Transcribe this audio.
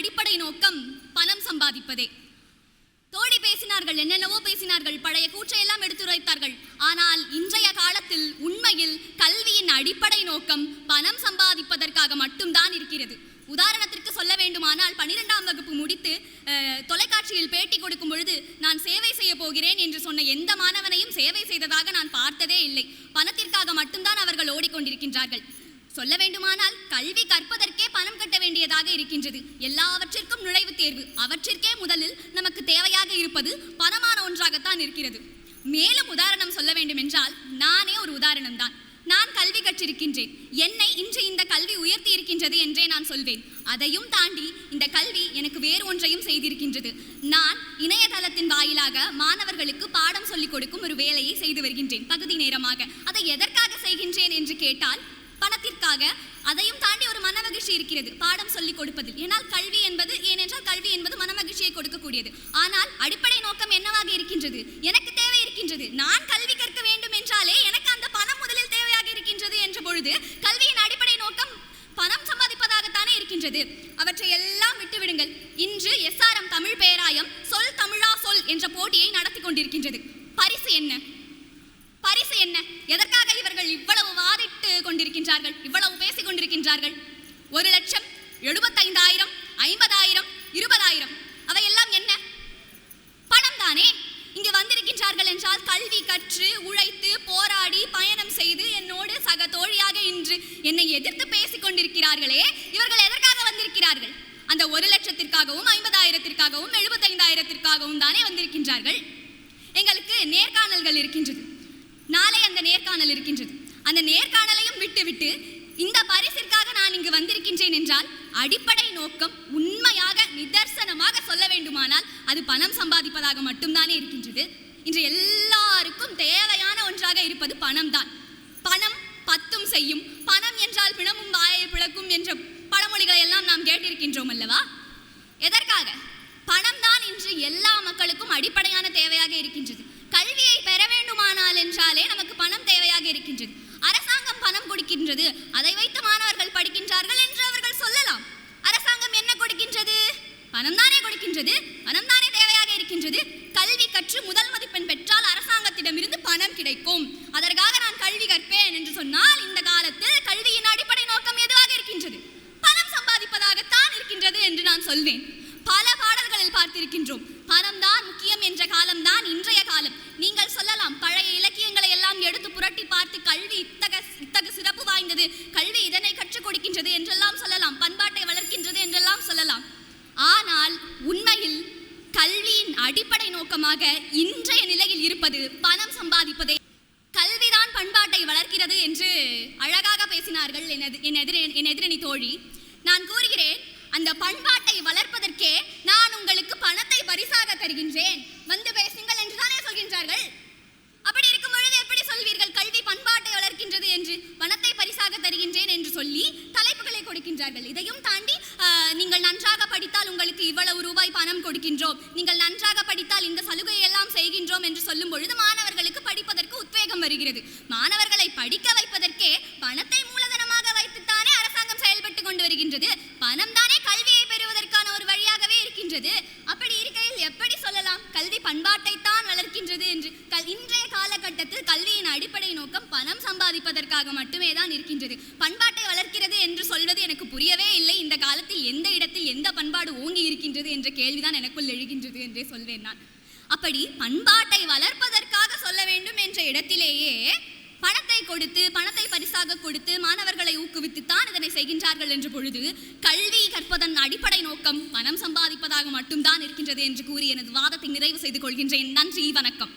அடிப்படை நோக்கம் பணம் சம்பாதிப்பதே. தோழி பேசினார்கள் என்னென்னவோ பேசினார்கள் பழைய கூற்றையெல்லாம் எடுத்துரைத்தார்கள் ஆனால் இன்றைய காலத்தில் உண்மையில் கல்வியின் அடிப்படை நோக்கம் பணம் சம்பாதிப்பதற்காக மட்டும்தான் இருக்கிறது. உதாரணத்திற்கு சொல்ல வேண்டுமானால் பனிரெண்டாம் வகுப்பு முடித்து தொலைக்காட்சியில் பேட்டி கொடுக்கும் பொழுது நான் சேவை செய்ய போகிறேன் என்று சொன்ன எந்த மாணவனையும் சேவை செய்ததாக நான் பார்த்ததே இல்லை. பணத்திற்காக மட்டும்தான் அவர்கள் ஓடிக்கொண்டிருக்கின்றார்கள். சொல்ல வேண்டுமானால் கல்வி கற்பதற்கே பணம் கட்ட வேண்டியதாக இருக்கின்றது. எல்லாவற்றிற்கும் நுழைவுத் தேர்வு. அவற்றிற்கே முதலில் நமக்கு தேவையாக இருப்பது பணமான ஒன்றாகத்தான் இருக்கிறது. மேலும் உதாரணம் சொல்ல வேண்டும் என்றால் நானே ஒரு உதாரணம் தான் நான் கல்வி கற்றிருக்கின்றேன். என்னை இன்று இந்த கல்வி உயர்த்தி இருக்கின்றது என்றே நான் சொல்வேன். அதையும் தாண்டி இந்த கல்வி எனக்கு வேறு ஒன்றையும் செய்திருக்கின்றது. நான் இணையதளத்தின் வாயிலாக மாணவர்களுக்கு பாடம் சொல்லிக் கொடுக்கும் ஒரு வேலையை செய்து வருகின்றேன் பகுதி நேரமாக. அதை எதற்காக செய்கின்றேன் என்று கேட்டால் பணத்திற்காக அதையும் தாண்டி ஒரு மனமகிழ்ச்சி இருக்கிறது. பாடம் சொல்லிக் கொடுப்பதில். ஏனால் கல்வி என்பது ஏனென்றால் கல்வி என்பது மனமகிழ்ச்சியை கொடுக்கக்கூடியது. ஆனால் அடிப்படை நோக்கம் என்னவாக இருக்கின்றது? எனக்கு தேவை இருக்கின்றது. நான் கல்வி கற்க வேண்டும் என்றாலே எனக்கு அந்த பணம் முதலில் தேவையாக இருக்கின்றது என்ற பொழுது கல்வியின் அடிப்படை நோக்கம் பணம் சம்பாதிப்பதாகத்தானே இருக்கின்றது. அவற்றை எல்லாம் விட்டுவிடுங்கள். இன்று எஸ்ஆர்எம் தமிழ் பேராயம் சொல் தமிழா சொல் என்ற போட்டியை நடத்தி கொண்டிருக்கின்றது. பரிசு என்ன? பரிசு என்ன? எதற்காக இவர்கள் இவ்வளவு வாதிட்டு கொண்டிருக்கின்றார்கள் இவ்வளவு பேசிக் கொண்டிருக்கின்றார்கள் ஒரு லட்சம் எழுபத்தைந்தாயிரம் ஐம்பதாயிரம் இருபதாயிரம் அவையெல்லாம் என்ன? பணம் தானே? இங்கு வந்திருக்கின்றார்கள் என்றால் கல்வி கற்று உழைத்து போராடி பயணம் செய்து என்னோடு சக தோழியாக இன்று என்னை எதிர்த்து பேசிக் கொண்டிருக்கிறார்களே இவர்கள் எதற்காக வந்திருக்கிறார்கள்? அந்த ஒரு லட்சத்திற்காகவும் ஐம்பதாயிரத்திற்காகவும் எழுபத்தைந்தாயிரத்திற்காகவும் தானே வந்திருக்கின்றார்கள். எங்களுக்கு நேர்காணல்கள் இருக்கின்றது. நாளை அந்த நேர்காணல் இருக்கின்றது. அந்த நேர்காணலையும் விட்டுவிட்டு இந்த பரிசிற்காக நான் இங்கு வந்திருக்கின்றேன் என்றால் அடிப்படை நோக்கம் உண்மையாக நிதர்சனமாக சொல்ல வேண்டுமானால் அது பணம் சம்பாதிப்பதாக மட்டும்தானே இருக்கின்றது. இன்று எல்லாருக்கும் தேவையான ஒன்றாக இருப்பது பணம் தான் பணம் பத்தும் செய்யும் பணம் என்றால் பிணமும் வாயை பிளக்கும் என்ற பழமொழிகளை எல்லாம் நாம் கேட்டிருக்கின்றோம் அல்லவா? எதற்காக? பணம் தான் இன்று எல்லா மக்களுக்கும் அடிப்படையான தேவையாக இருக்கின்றது கல்வியை பெற வேண்டுமானால் என்றாலே நமக்கு பணம் தேவையாக இருக்கின்றது இருக்கின்றது அதை வைத்து மாணவர்கள் படிக்கின்றார்கள் என்று அவர்கள் சொல்லலாம். அரசாங்கம் என்ன கொடுக்கின்றது? பணம் தானே கொடுக்கின்றது. பணம் தானே தேவையாக இருக்கின்றது. கல்வி கற்று முதல் மதிப்பெண் பெற்றால் அரசாங்கத்திடமிருந்து பணம் கிடைக்கும். அதற்காக நான் கல்வி கற்பேன் என்று சொன்னால் இந்த காலத்தில் கல்வியின் அடிப்படை நோக்கம் எதுவாக இருக்கின்றது? பணம் சம்பாதிப்பதாகத்தான் இருக்கின்றது என்று நான் சொல்வேன். பல பாடல்களில் பார்த்திருக்கின்றோம் பணம் தான் முக்கியம் என்ற காலம்தான் இன்றைய காலம் நீங்கள் சொல்லலாம் பழைய இலக்கியங்களை எல்லாம் எடுத்து புரட்டி பார்த்து கல்வி இத்தக இத்தகு சிறப்பு வாய்ந்தது கல்வி இதனை கற்றுக் கொடுக்கின்றது என்றெல்லாம் சொல்லலாம் பண்பாட்டை வளர்க்கின்றது என்றெல்லாம் சொல்லலாம் ஆனால் உண்மையில் கல்வியின் அடிப்படை நோக்கமாக இன்றைய நிலையில் இருப்பது பணம் சம்பாதிப்பதே கல்விதான் பண்பாட்டை வளர்க்கிறது என்று அழகாக பேசினார்கள் எனது என் எதிர என் எதிரணி தோழி. நான் கூறுகிறேன் அந்த பண்பாட்டை வளர்ப்பதற்கே நான் உங்களுக்கு பணத்தை பரிசாக தருகின்றேன். வந்து பேசுங்கள் என்று தானே சொல்கின்றார்கள். அப்படி இருக்கும் பொழுது எப்படி சொல்வீர்கள்? கல்வி பண்பாட்டை வளர்க்கின்றது என்று பணத்தை பரிசாக தருகின்றேன் என்று சொல்லி தலைப்புகளை கொடுக்கின்றார்கள். இதையும் தாண்டி நீங்கள் நன்றாக படித்தால் உங்களுக்கு இவ்வளவு ரூபாய் பணம் கொடுக்கின்றோம். நீங்கள் நன்றாக வருகிறது மாணவர்களை படிக்க வைப்பதற்கே பணத்தை மூலதனமாக வைத்துத்தானே அரசாங்கம் செயல்பட்டு கொண்டு வருகின்றது. பணம் தானே கல்வியை பெறுவதற்கான ஒரு வழியாகவே இருக்கின்றது. அப்படி இருக்கையில் எப்படி சொல்லலாம்? கல்வி பண்பாட்டை தான் வளர்க்கின்றது என்று. கல் இன்றைய காலகட்டத்தில் கல்வியின் அடிப்படை நோக்கம் பணம் சம்பாதிப்பதற்காக மட்டுமே தான் இருக்கின்றது. பண்பாட்டை வளர்க்கிறது என்று சொல்வது எனக்கு புரியவே இல்லை. இந்த காலத்தில் எந்த இடத்தில் எந்த பண்பாடு ஓங்கி இருக்கின்றது என்ற கேள்விதான் எனக்குள் எழுகின்றது என்றே சொல்வேன் நான். அப்படி பண்பாட்டை வளர்ப்பதற்காக சொல்ல வேண்டும் என்ற இடத்திலேயே பணத்தை கொடுத்து பணத்தை பரிசாக கொடுத்து மாணவர்களை ஊக்குவித்து தான் இதனை செய்கின்றார்கள் என்ற பொழுது கல்வி கற்பதன் அடிப்படை நோக்கம் பணம் சம்பாதிப்பதாக மட்டும்தான் இருக்கின்றது என்று கூறி எனது வாதத்தை நிறைவு செய்து கொள்கின்றேன். நன்றி வணக்கம்.